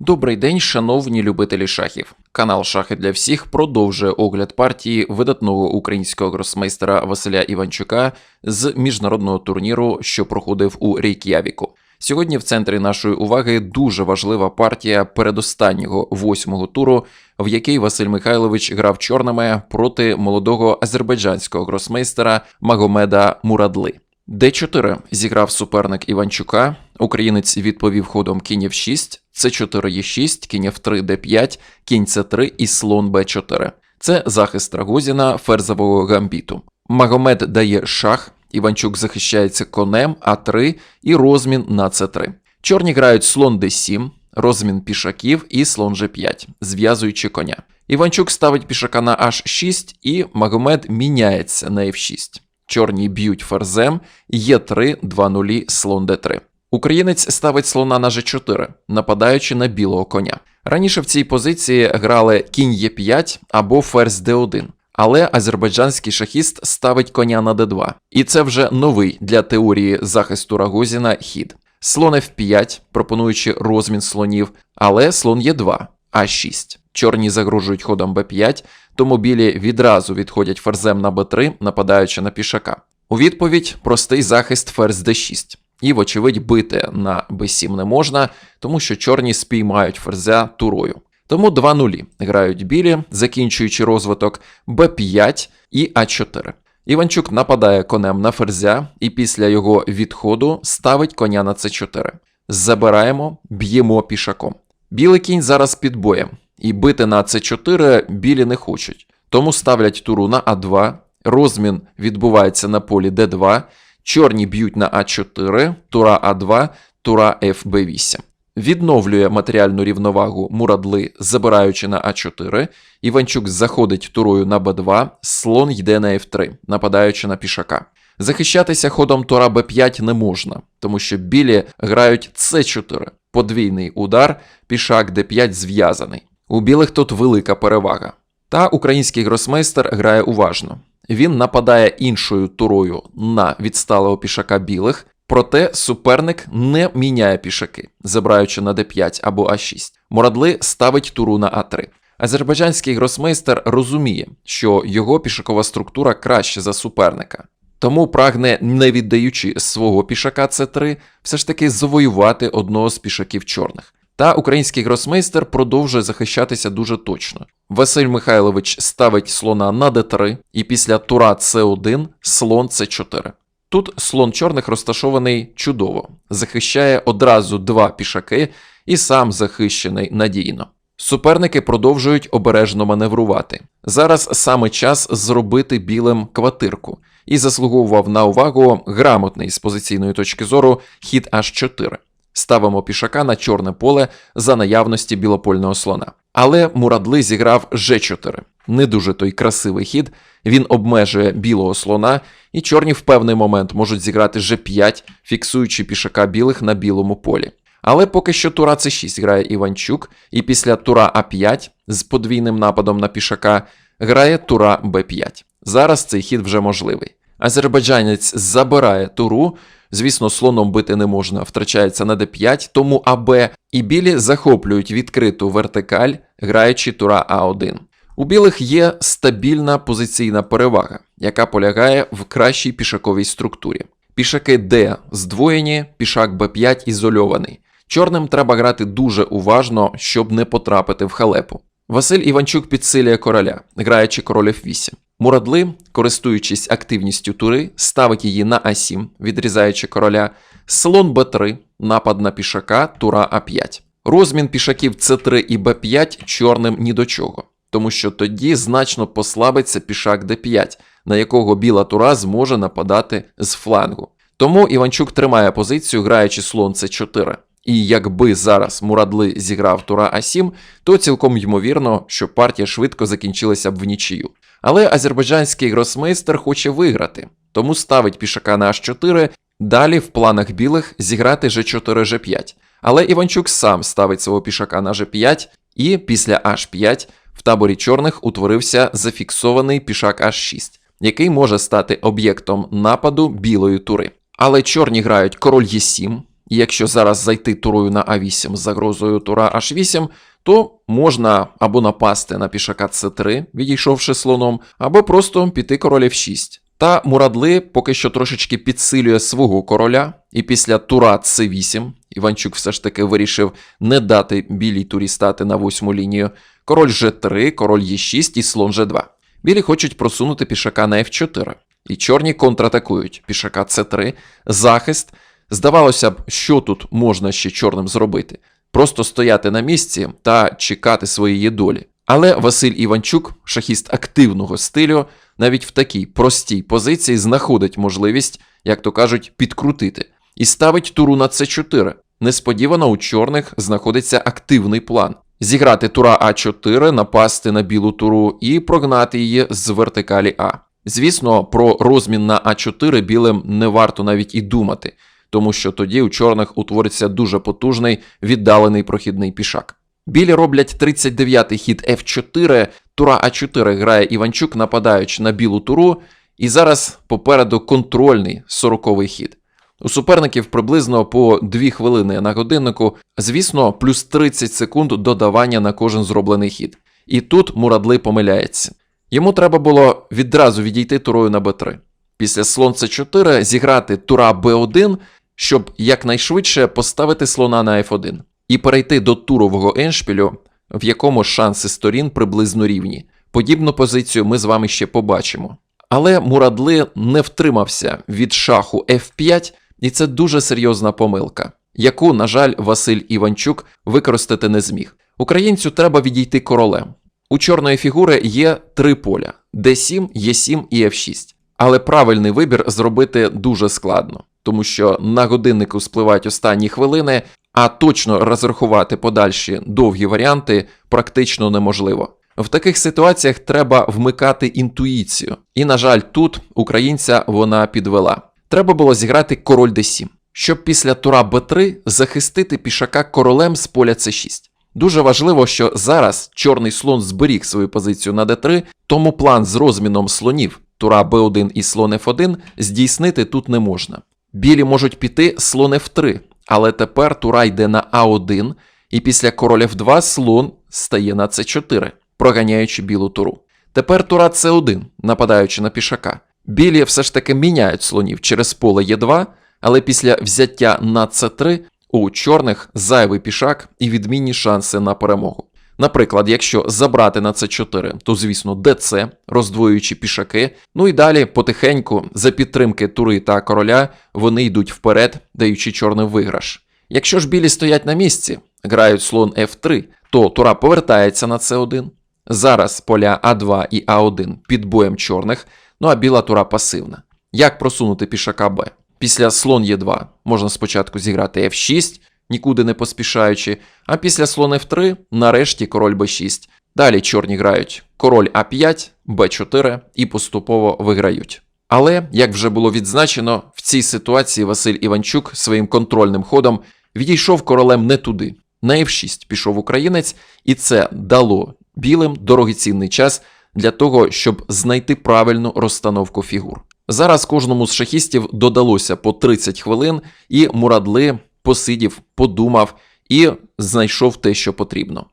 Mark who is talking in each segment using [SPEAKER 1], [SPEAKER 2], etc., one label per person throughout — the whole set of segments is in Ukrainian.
[SPEAKER 1] Добрий день, шановні любителі шахів. Канал Шахи для всіх продовжує огляд партії видатного українського гросмейстера Василя Іванчука з міжнародного турніру, що проходив у Рейк'явіку. Сьогодні в центрі нашої уваги дуже важлива партія передостаннього восьмого туру, в якій Василь Михайлович грав чорними проти молодого азербайджанського гросмейстера Магомеда Мурадли. Д4 зіграв суперник Іванчука. Українець відповів ходом кінь F6, С4 Е6, кінь F3 Д5, кінь С3 і слон Б4. Це захист Рагозіна ферзового гамбіту. Магомед дає шах, Іванчук захищається конем А3 і розмін на С3. Чорні грають слон Д7, розмін пішаків і слон Ж5, зв'язуючи коня. Іванчук ставить пішака на H6 і Магомед міняється на F6. Чорні б'ють ферзем, Е3, 2 нулі, слон Д3. Українець ставить слона на G4, нападаючи на білого коня. Раніше в цій позиції грали кінь Е5 або ферзь Д1, але азербайджанський шахіст ставить коня на Д2. І це вже новий для теорії захисту Рагозіна хід. Слон F5, пропонуючи розмін слонів, але слон Е2, А6. Чорні загрожують ходом Б5, тому білі відразу відходять ферзем на Б3, нападаючи на пішака. У відповідь простий захист ферзь d6. І, вочевидь, бити на b7 не можна, тому що чорні спіймають ферзя турою. Тому 2 нулі грають білі, закінчуючи розвиток b5 і а4. Іванчук нападає конем на ферзя і після його відходу ставить коня на c4. Забираємо, б'ємо пішаком. Білий кінь зараз під боєм, і бити на c4 білі не хочуть. Тому ставлять туру на а2, розмін відбувається на полі d2, чорні б'ють на а4, тура а2, тура фб8. Відновлює матеріальну рівновагу Мурадли, забираючи на а4. Іванчук заходить турою на б2, слон йде на f3, нападаючи на пішака. Захищатися ходом тура b5 не можна, тому що білі грають c4, подвійний удар, пішак d5 зв'язаний. У білих тут велика перевага. Та український гросмейстер грає уважно. Він нападає іншою турою на відсталого пішака білих, проте суперник не міняє пішаки, забираючи на d5 або а6. Морадли ставить туру на а3. Азербайджанський гросмейстер розуміє, що його пішакова структура краще за суперника. Тому прагне, не віддаючи свого пішака С3, все ж таки завоювати одного з пішаків чорних. Та український гросмейстер продовжує захищатися дуже точно. Василь Михайлович ставить слона на d3, і після тура С1 слон С4. Тут слон чорних розташований чудово, захищає одразу два пішаки і сам захищений надійно. Суперники продовжують обережно маневрувати. Зараз саме час зробити білим квартирку, і заслуговував на увагу грамотний з позиційної точки зору хід H4. Ставимо пішака на чорне поле за наявності білопольного слона. Але Мурадли зіграв G4. Не дуже той красивий хід. Він обмежує білого слона, і чорні в певний момент можуть зіграти G5, фіксуючи пішака білих на білому полі. Але поки що тура С6 грає Іванчук, і після тура А5 з подвійним нападом на пішака грає тура Б5. Зараз цей хід вже можливий. Азербайджанець забирає туру. Звісно, слоном бити не можна, втрачається на d5, тому АБ і білі захоплюють відкриту вертикаль, граючи тура А1. У білих є стабільна позиційна перевага, яка полягає в кращій пішаковій структурі. Пішаки Д здвоєні, пішак Б5 ізольований. Чорним треба грати дуже уважно, щоб не потрапити в халепу. Василь Іванчук підсилює короля, граючи король F8. Мурадли, користуючись активністю тури, ставить її на А7, відрізаючи короля, слон Б3, напад на пішака, тура А5. Розмін пішаків С3 і Б5 чорним ні до чого, тому що тоді значно послабиться пішак Д5, на якого біла тура зможе нападати з флангу. Тому Іванчук тримає позицію, граючи слон С4. І якби зараз Мурадли зіграв тура А7, то цілком ймовірно, що партія швидко закінчилася б в нічию. Але азербайджанський гросмейстер хоче виграти, тому ставить пішака на H4, далі в планах білих зіграти G4 G5. Але Іванчук сам ставить свого пішака на G5, і після H5 в таборі чорних утворився зафіксований пішак H6, який може стати об'єктом нападу білої тури. Але чорні грають король Е7, І якщо зараз зайти турою на А8 з загрозою тура H8, то можна або напасти на пішака С3, відійшовши слоном, або просто піти король F6. Та Мурадли поки що трошечки підсилює свого короля, і після тура С8 Іванчук все ж таки вирішив не дати білій турі стати на восьму лінію. Король G3, король Е6 і слон G2. Білі хочуть просунути пішака на F4. І чорні контратакують пішака С3, захист. Здавалося б, що тут можна ще чорним зробити? Просто стояти на місці та чекати своєї долі. Але Василь Іванчук, шахіст активного стилю, навіть в такій простій позиції знаходить можливість, як то кажуть, підкрутити і ставить туру на С4. Несподівано у чорних знаходиться активний план. Зіграти тура А4, напасти на білу туру і прогнати її з вертикалі А. Звісно, про розмін на А4 білим не варто навіть і думати, тому що тоді у чорних утвориться дуже потужний віддалений прохідний пішак. Білі роблять 39-й хід F4, тура А4 грає Іванчук, нападаючи на білу туру, і зараз попереду контрольний 40-й хід. У суперників приблизно по 2 хвилини на годиннику, звісно, плюс 30 секунд додавання на кожен зроблений хід. І тут Мурадли помиляється. Йому треба було відразу відійти турою на Б3. Після слон С4 зіграти тура Б1, щоб якнайшвидше поставити слона на F1 і перейти до турового еншпілю, в якому шанси сторін приблизно рівні. Подібну позицію ми з вами ще побачимо. Але Мурадли не втримався від шаху F5, і це дуже серйозна помилка, яку, на жаль, Василь Іванчук використати не зміг. Українцю треба відійти королем. У чорної фігури є три поля: D7, E7 і F6. Але правильний вибір зробити дуже складно, тому що на годиннику спливають останні хвилини, а точно розрахувати подальші довгі варіанти практично неможливо. В таких ситуаціях треба вмикати інтуїцію. І, на жаль, тут українця вона підвела. Треба було зіграти король d7, щоб після тура b3 захистити пішака королем з поля c6. Дуже важливо, що зараз чорний слон зберіг свою позицію на d3, тому план з розміном слонів тура b1 і слон f1 здійснити тут не можна. Білі можуть піти слон f3, але тепер тура йде на а1, і після король f2 слон стає на c4, проганяючи білу туру. Тепер тура c1, нападаючи на пішака. Білі все ж таки міняють слонів через поле Е2, але після взяття на С3 у чорних зайвий пішак і відмінні шанси на перемогу. Наприклад, якщо забрати на С4, то звісно ДЦ, роздвоюючи пішаки, ну і далі потихеньку, за підтримки тури та короля, вони йдуть вперед, даючи чорним виграш. Якщо ж білі стоять на місці, грають слон F3, то тура повертається на С1. Зараз поля А2 і А1 під боєм чорних. Ну а біла тура пасивна. Як просунути пішака Б? Після слон Е2 можна спочатку зіграти F6, нікуди не поспішаючи, а після слон F3 нарешті король Б6. Далі чорні грають король А5, Б4 і поступово виграють. Але, як вже було відзначено, в цій ситуації Василь Іванчук своїм контрольним ходом відійшов королем не туди. На F6 пішов українець, і це дало білим дорогоцінний час для того, щоб знайти правильну розстановку фігур. Зараз кожному з шахістів додалося по 30 хвилин, і Мурадли посидів, подумав і знайшов те, що потрібно.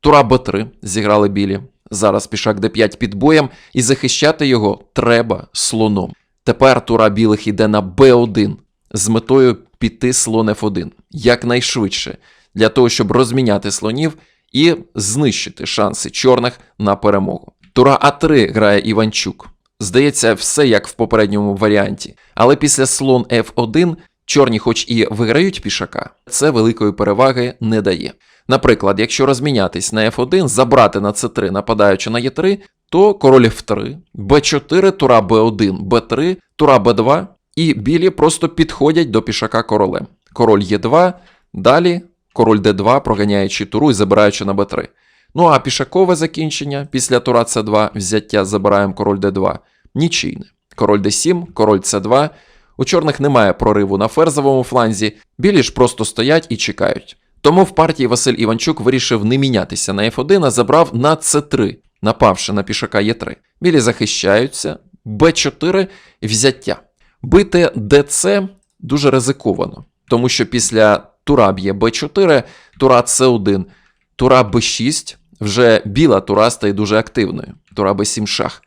[SPEAKER 1] Тура Б3 зіграли білі. Зараз пішак Д5 під боєм, і захищати його треба слоном. Тепер тура білих йде на Б1 з метою піти слон F1 якнайшвидше, для того, щоб розміняти слонів і знищити шанси чорних на перемогу. Тура А3 грає Іванчук. Здається, все як в попередньому варіанті. Але після слон F1 чорні, хоч і виграють пішака, це великої переваги не дає. Наприклад, якщо розмінятись на F1, забрати на C3, нападаючи на Е3, то король F3, Б4, тура Б1, Б3, тура Б2, і білі просто підходять до пішака королем. Король Е2, далі король Д2, проганяючи туру і забираючи на Б3. Ну а пішакове закінчення після тура С2, взяття забираємо король Д2, нічийне. Король Д7, король С2. У чорних немає прориву на ферзовому фланзі, білі ж просто стоять і чекають. Тому в партії Василь Іванчук вирішив не мінятися на F1, а забрав на С3, напавши на пішака Е3. Білі захищаються, Б4 взяття. Бити ДЦ дуже ризиковано. тому що після тура б'є Б4, тура С1, тура Б6, вже біла тура стає дуже активною. Тура Б7 шах.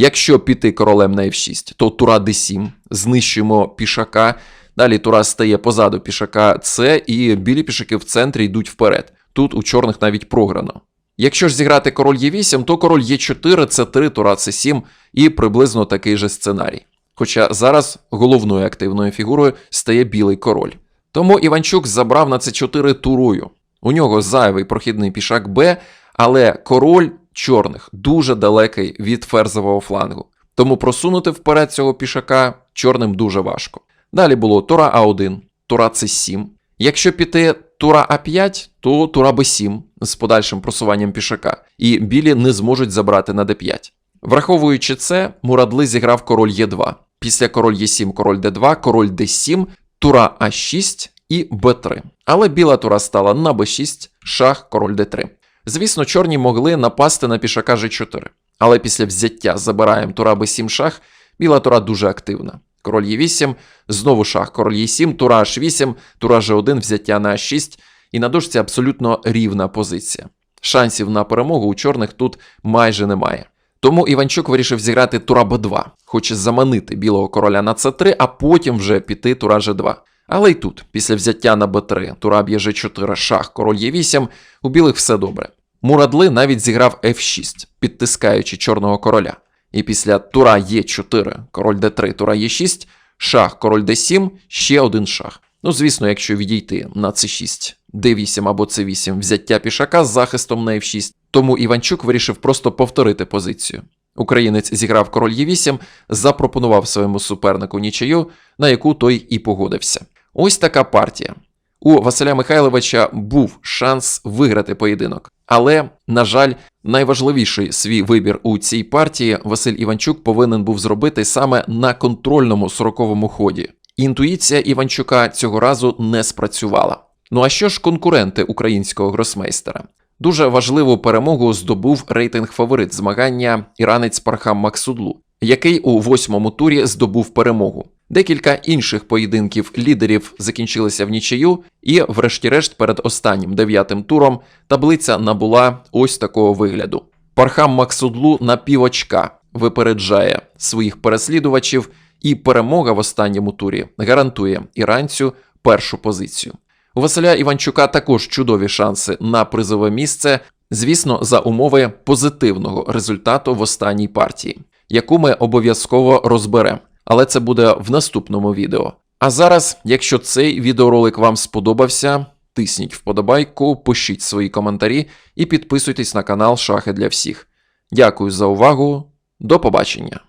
[SPEAKER 1] Якщо піти королем на F6, то тура D7, знищуємо пішака. Далі тура стає позаду пішака С, і білі пішаки в центрі йдуть вперед. Тут у чорних навіть програно. Якщо ж зіграти король Е8, то король Е4, С3, тура С7 і приблизно такий же сценарій. Хоча зараз головною активною фігурою стає білий король. Тому Іванчук забрав на С4 турою. У нього зайвий прохідний пішак Б, але король чорних дуже далекий від ферзового флангу. Тому просунути вперед цього пішака чорним дуже важко. Далі було тура А1, тура С7. Якщо піти тура А5, то тура Б7 з подальшим просуванням пішака, і білі не зможуть забрати на Д5. Враховуючи це, Мурадли зіграв король Е2. Після король Е7, король Д2, король Д7, тура А6 і Б3. Але біла тура стала на Б6, шах, король Д3. Звісно, чорні могли напасти на пішака G4. Але після взяття забираємо тура Б7 шах, біла тура дуже активна. Король Е8, знову шах, король Е7, тура H8, тура G1, взяття на А6, і на дошці абсолютно рівна позиція. Шансів на перемогу у чорних тут майже немає. Тому Іванчук вирішив зіграти тура Б2, хоче заманити білого короля на С3, а потім вже піти тура G2. Але й тут, після взяття на Б3, тура б'є G4, шах, король Е8, у білих все добре. Мурадли навіть зіграв F6, підтискаючи чорного короля. І після тура Е4, король Д3, тура Е6, шах, король Д7, ще один шах. Ну, звісно, якщо відійти на С6, Д8 або С8, взяття пішака з захистом на F6, тому Іванчук вирішив просто повторити позицію. Українець зіграв король Е8, запропонував своєму супернику нічию, на яку той і погодився. Ось така партія. У Василя Михайловича був шанс виграти поєдинок. Але, на жаль, найважливіший свій вибір у цій партії Василь Іванчук повинен був зробити саме на контрольному сороковому ході. Інтуїція Іванчука цього разу не спрацювала. Ну а що ж конкуренти українського гросмейстера? Дуже важливу перемогу здобув рейтинг фаворит змагання іранець Пархам Максудлу, який у восьмому турі здобув перемогу. Декілька інших поєдинків лідерів закінчилися в нічию, і, врешті-решт, перед останнім дев'ятим туром таблиця набула ось такого вигляду. Пархам Максудлу на півочка випереджає своїх переслідувачів, і перемога в останньому турі гарантує іранцю першу позицію. У Василя Іванчука також чудові шанси на призове місце, звісно, за умови позитивного результату в останній партії, яку ми обов'язково розберемо. Але це буде в наступному відео. А зараз, якщо цей відеоролик вам сподобався, тисніть вподобайку, пишіть свої коментарі і підписуйтесь на канал Шахи для всіх. Дякую за увагу, до побачення!